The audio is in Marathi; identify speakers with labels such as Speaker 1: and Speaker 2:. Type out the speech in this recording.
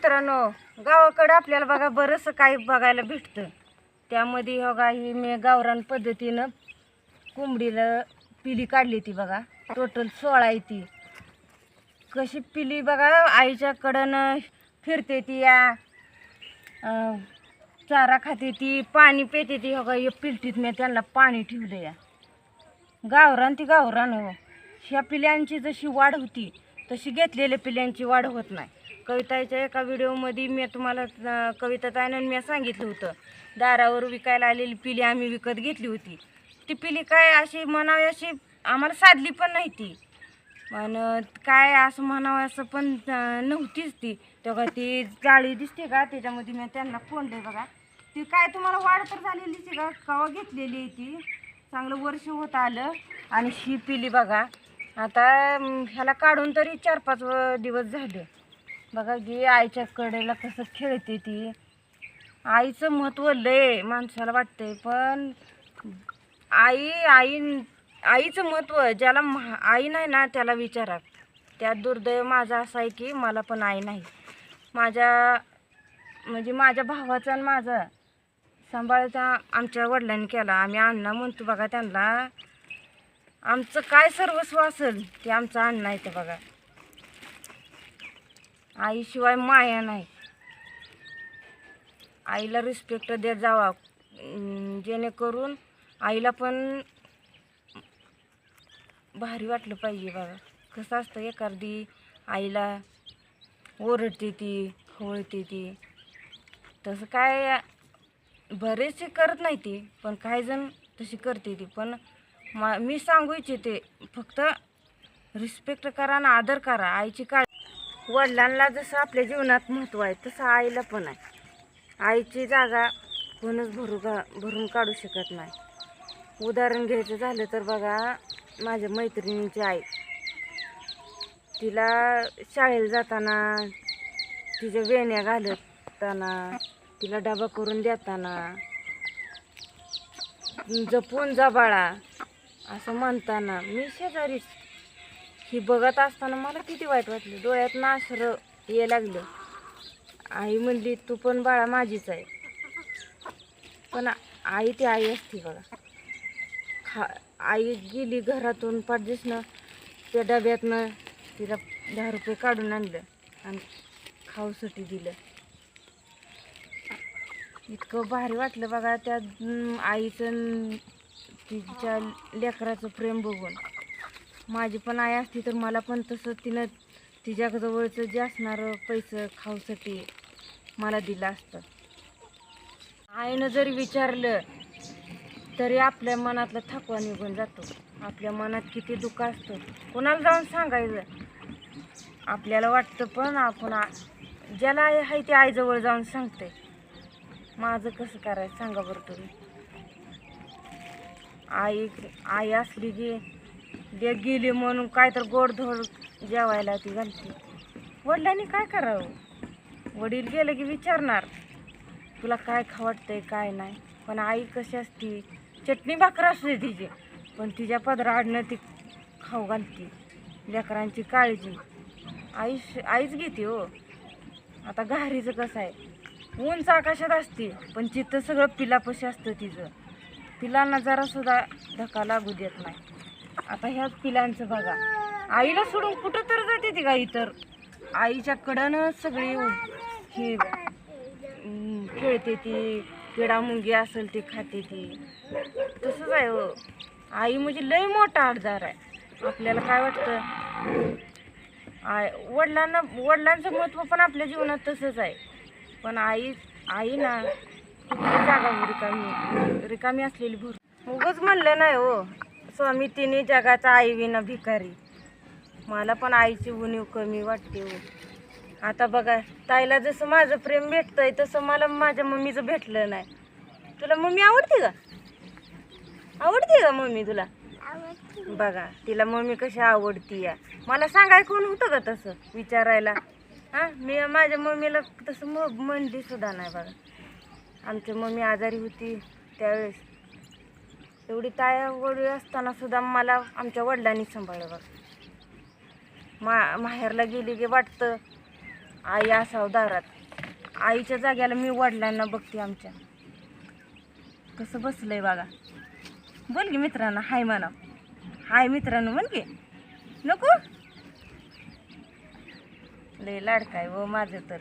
Speaker 1: मित्रांनो गावाकडं आपल्याला बघा बरंचसं काही बघायला भेटतं. त्यामध्ये हो गा ही मी गावरान पद्धतीनं कोंबडीला पिली काढली ती बघा. टोटल सोळा आहे ती. कशी पिली बघा आईच्या कडनं फिरते ती या चारा खाते ती पाणी पेते ती हो या पिलटीत मी त्यांना पाणी ठेवलं या. गावरान ती गावरान हो. ह्या पिल्यांची जशी वाढ होती तशी घेतलेल्या पिल्यांची वाढ होत नाही. कविताच्या एका व्हिडिओमध्ये मी तुम्हाला कविता ताईनं मी सांगितलं होतं. दारावर विकायला आलेली पिली आम्ही विकत घेतली होती. ती पिली काय अशी म्हणावी अशी आम्हाला साधली पण नाही ती. पण काय असं म्हणावं असं पण नव्हतीच ती. तेव्हा ती जाळी दिसते का? त्याच्यामध्ये मी त्यांना कोंडले बघा. ती काय तुम्हाला वाढ तर झालेलीच आहे का? कवा घेतलेली आहे ती? चांगलं वर्ष होत आलं आणि ही पिली बघा. आता ह्याला काढून तरी चार पाच दिवस झाले. बघा गी आईच्या कडेला कसं खेळते ती. आईचं महत्त्व लय माणसाला वाटते पण आई आई आईचं महत्त्व ज्याला महा- आई नाही ना त्याला विचारा त्यात दुर्दैव माझा असा आहे की मला पण आई नाही. माझ्या म्हणजे माझ्या भावाचा आणि माझा सांभाळायचा आमच्या वडिलांनी केला. आम्ही अण्णा म्हणतो बघा त्यांना आमचं काय सर्वस्व असेल ते आमचं अण्णा आहे ते बघा. आईशिवाय माया नाही. आईला रिस्पेक्ट देत जावा. जेणेकरून आईला पण भारी वाटलं पाहिजे बाबा. कसं असतं एखादी आईला ओरडते ती खवळते ती. तसं काय बरेचसे करत नाही ती पण काही जण तशी करते ती. पण मा मी सांगू इच्छिते फक्त रिस्पेक्ट करा ना आदर करा. आईची काळ वडिलांना जसं आपल्या जीवनात महत्त्व आहे तसं आईला पण आहे. आईची जागा कोणच भरू का भरून काढू शकत नाही. उदाहरण घ्यायचं झालं तर बघा माझ्या मैत्रिणींची आई. तिला शाळेला जाताना तिच्या वेण्या घालताना तिला डबा करून देताना जपून जबाळा बाळा असं म्हणताना मी शेजारीच ही बघत असताना मला किती वाईट वाटलं. डोळ्यात नाशर ये लागलं. आई म्हणली तू पण बाळा माझीच आहे. पण आई ती आई असती बघा. खा आई गेली घरातून पाठदिसनं त्या डब्यातनं तिला दहा रुपये काढून आणलं आणि खाऊसाठी दिलं. इतकं भारी वाटलं बघा त्या आईचं तिच्या लेकराचं प्रेम बघून. माझी पण आई असती तर मला पण तसं तिनं तिच्या जवळचं जे असणारं पैसे खाऊसाठी मला दिलं असतं. आईनं जरी विचारलं तरी आपल्या मनातला थकवा निघून जातो. आपल्या मनात किती दुःख असतं कोणाला जाऊन सांगायचं? आपल्याला वाटतं पण आपण ज्याला आई आहे ते आईजवळ जाऊन सांगते माझं कसं करायचं सांगा बरं तुम्ही. आई आई असली की दे गेली म्हणून काय तर गोडधोड जेवायला ती घालते. वडिलांनी काय करावं? वडील गेले की विचारणार तुला काय खावटतंय काय नाही. पण आई कशी असती? चटणी भाकर असते तिची पण तिच्या पदराडनं ती खाऊ घालते. लेकरांची काळजी. आई आईच घेते हो. आता घारीचं कसं आहे? उंच आकाशात असते पण चित्त सगळं पिलापशी असतं तिचं. पिलांना जरासुद्धा धक्का लागू देत नाही. आता ह्याच पिलांचं बघा. आईला सोडून कुठं तर जाते ती गाई तर. आईच्या कडनं सगळी हे खेळते ती. किडामुंगी असेल ती खाते ती. तसंच आहे हो. आई म्हणजे लय मोठा आजार आहे. आपल्याला काय वाटतं? आय वडिलांना वडिलांचं महत्त्व पण आपल्या जीवनात तसंच आहे. पण आई आई ना कुठली जागा रिकामी रिकामी असलेली भर उगच म्हणलं नाही हो. स्वामी तिने जगाचा आई विना भिकारी. मला पण आईची उणीव कमी वाटते हो. आता बघा ताईला जसं माझं प्रेम भेटतंय तसं मला माझ्या मम्मीचं भेटलं नाही. तुला मम्मी आवडते का? आवडते का मम्मी तुला? बघा तिला मम्मी कशी आवडती या. मला सांगाय कोण होतं का तसं विचारायला? हां मी माझ्या मम्मीला तसं म म्हणली सुद्धा नाही बघा. आमची मम्मी आजारी होती त्यावेळेस. एवढी ताया वडील असताना सुद्धा मला आमच्या वडिलांनी सांभाळलं बघा मा माहेरला गेली की वाटतं आई असावं दारात. आईच्या जाग्याला मी वडिलांना बघते आमच्या. कसं बसलंय बघा. बोल की मित्रांना हाय म्हणा. हाय मित्रांनो म्हण की. नको. लय लाडकाय व हो माझं तर.